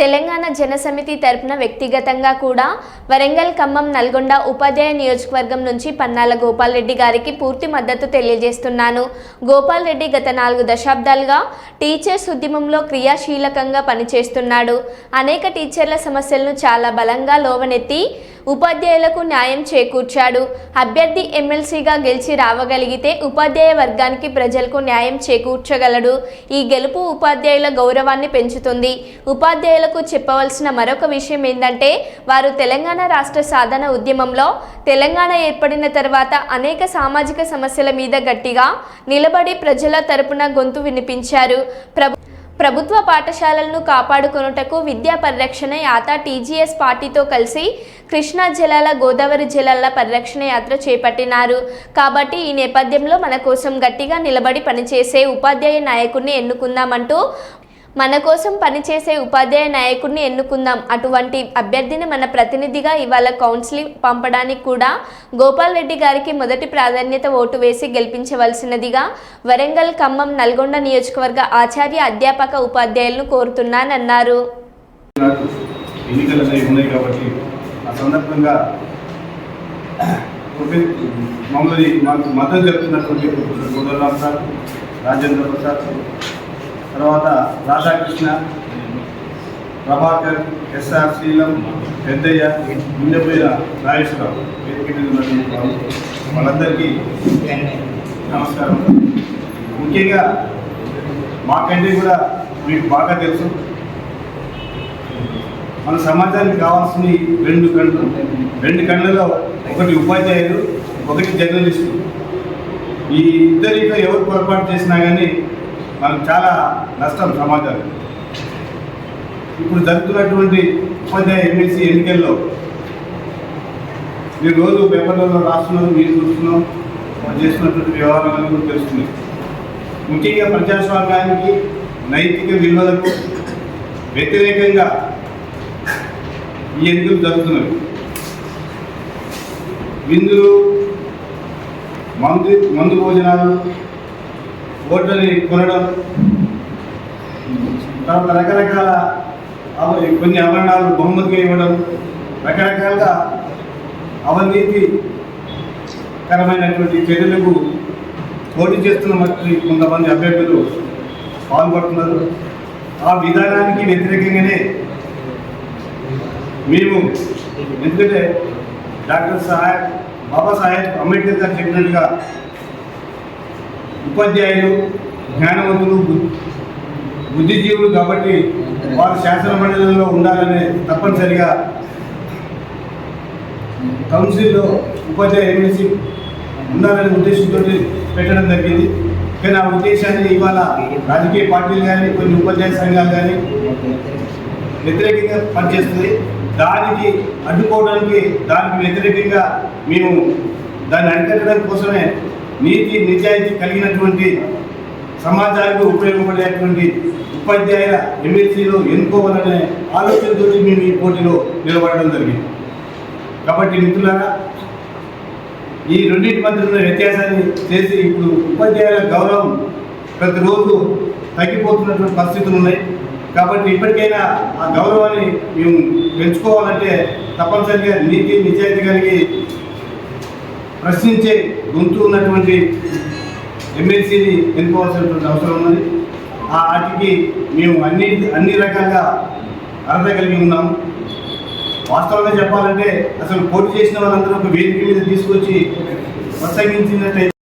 తెలంగాణ జనసమితి తరపున వ్యక్తిగతంగా కూడా వరంగల్ ఖమ్మం నల్గొండ ఉపాధ్యాయ నియోజకవర్గం నుంచి పన్నాల గోపాల్రెడ్డి గారికి పూర్తి మద్దతు తెలియజేస్తున్నాను. గోపాల్ రెడ్డి గత నాలుగు దశాబ్దాలుగా టీచర్స్ ఉద్యమంలో క్రియాశీలకంగా పనిచేస్తున్నాడు. అనేక టీచర్ల సమస్యలను చాలా బలంగా లోవనెత్తి ఉపాధ్యాయులకు న్యాయం చేకూర్చాడు. అభ్యర్థి ఎమ్మెల్సీగా గెలిచి రావగలిగితే ఉపాధ్యాయ వర్గానికి ప్రజలకు న్యాయం చేకూర్చగలడు. ఈ గెలుపు ఉపాధ్యాయుల గౌరవాన్ని పెంచుతుంది. ఉపాధ్యాయులకు చెప్పవలసిన మరొక విషయం ఏంటంటే వారు తెలంగాణ రాష్ట్ర సాధన ఉద్యమంలో తెలంగాణ ఏర్పడిన తర్వాత అనేక సామాజిక సమస్యల మీద గట్టిగా నిలబడి ప్రజల తరపున గొంతు వినిపించారు. ప్రభు ప్రభుత్వ పాఠశాలలను కాపాడుకొనుటకు విద్యా పరిరక్షణ యాత టీజీఎస్ పార్టీతో కలిసి కృష్ణా జలాల గోదావరి జలాల పరిరక్షణ యాత్ర చేపట్టినారు. కాబట్టి ఈ నేపథ్యంలో మన కోసం గట్టిగా నిలబడి పనిచేసే ఉపాధ్యాయ నాయకుడిని ఎన్నుకుందామంటూ మన కోసం పనిచేసే ఉపాధ్యాయ నాయకుడిని ఎన్నుకుందాం. అటువంటి అభ్యర్థిని మన ప్రతినిధిగా ఇవాళ కౌన్సిలింగ్ పంపడానికి కూడా గోపాల్ రెడ్డి గారికి మొదటి ప్రాధాన్యత ఓటు వేసి గెలిపించవలసినదిగా వరంగల్ ఖమ్మం నల్గొండ నియోజకవర్గ ఆచార్య అధ్యాపక ఉపాధ్యాయులను కోరుతున్నానన్నారు. మమ్మల్ని మాకు మద్దతు చెప్తున్నటువంటి రాజేంద్ర ప్రసాద్ తర్వాత రాధాకృష్ణ ప్రభాకర్ ఎస్ఆర్ శ్రీలం పెద్దయ్య ముందపోయిన నాగేశ్వరరావు వాళ్ళందరికీ నమస్కారం. ముఖ్యంగా మాకంటే కూడా మీకు బాగా తెలుసు. మన సమాజానికి కావాల్సిన రెండు కళ్ళు. రెండు కళ్ళలో ఒకటి ఉపాధ్యాయులు ఒకటి జర్నలిస్టు. ఈ ఇద్దరితో ఎవరు పొరపాటు చేసినా కానీ మనకు చాలా నష్టం సమాజానికి ఇప్పుడు జరుగుతున్నటువంటి ఉపాధ్యాయ ఎమ్మెల్సీ ఎన్నికల్లో మీరు రోజు పేపర్లలో రాస్తున్నారు మీరు చూస్తున్నాం చేస్తున్నటువంటి వ్యవహారాలను కూడా తెలుస్తున్నాయి. ముఖ్యంగా ప్రజాస్వామ్యానికి నైతిక విలువలకు వ్యతిరేకంగా ఈ ఎన్నికలు జరుగుతున్నవి. విందులు మందు మందు భోజనాలు ఓట్లని కొనడం తర్వాత రకరకాల కొన్ని ఆభరణాలు బహుమతిగా ఇవ్వడం రకరకాలుగా అవినీతికరమైనటువంటి చర్యలకు పోటీ చేస్తున్న కొంతమంది అభ్యర్థులు పాల్పడుతున్నారు ఆ విధానానికి వ్యతిరేకంగానే మేము ఎందుకంటే డాక్టర్ సాహెబ్ బాబాసాహెబ్ అంబేద్కర్ గారు చెప్పినట్టుగా ఉపాధ్యాయులు జ్ఞానవంతులు బుద్ధిజీవులు కాబట్టి వారు శాసన మండలిలో ఉండాలనే తప్పనిసరిగా కౌన్సిల్లో ఉపాధ్యాయ ఎమ్మెల్సీ ఉండాలనే ఉద్దేశంతో పెట్టడం జరిగింది. కానీ ఆ ఉద్దేశాన్ని ఇవాళ రాజకీయ పార్టీలు కానీ కొన్ని ఉపాధ్యాయ సంఘాలు కానీ వ్యతిరేకంగా పనిచేస్తుంది దానికి అడ్డుకోవడానికి దానికి వ్యతిరేకంగా మేము దాన్ని అరికట్టడం కోసమే నీతి నిజాయితీ కలిగినటువంటి సమాజానికి ఉపయోగపడేటువంటి ఉపాధ్యాయుల ఎమ్మెల్సీలో ఎన్నుకోవాలనే ఆలోచనతో మేము ఈ పోటీలో నిలబడడం జరిగింది. కాబట్టి మిత్రులారా ఈ రెండింటి మధ్య ఉన్న వ్యత్యాసాన్ని చేసి ఇప్పుడు ఉపాధ్యాయుల గౌరవం ప్రతిరోజు తగ్గిపోతున్నటువంటి పరిస్థితులు ఉన్నాయి. కాబట్టి ఇప్పటికైనా ఆ గౌరవాన్ని మేము పెంచుకోవాలంటే తప్పనిసరిగా నీతి నిజాయితీ కలిగి ప్రశ్నించే గొంతు ఉన్నటువంటి ఎమ్మెల్సీని ఎన్నుకోవాల్సినటువంటి అవసరం ఉన్నది. ఆ ఆటకి మేము అన్ని అన్ని రకాలుగా అర్హత కలిగి ఉన్నాం. వాస్తవంగా చెప్పాలంటే అసలు పోటీ చేసిన వాళ్ళందరూ ఒక వేదిక మీద తీసుకొచ్చి ప్రసంగించినట్లయితే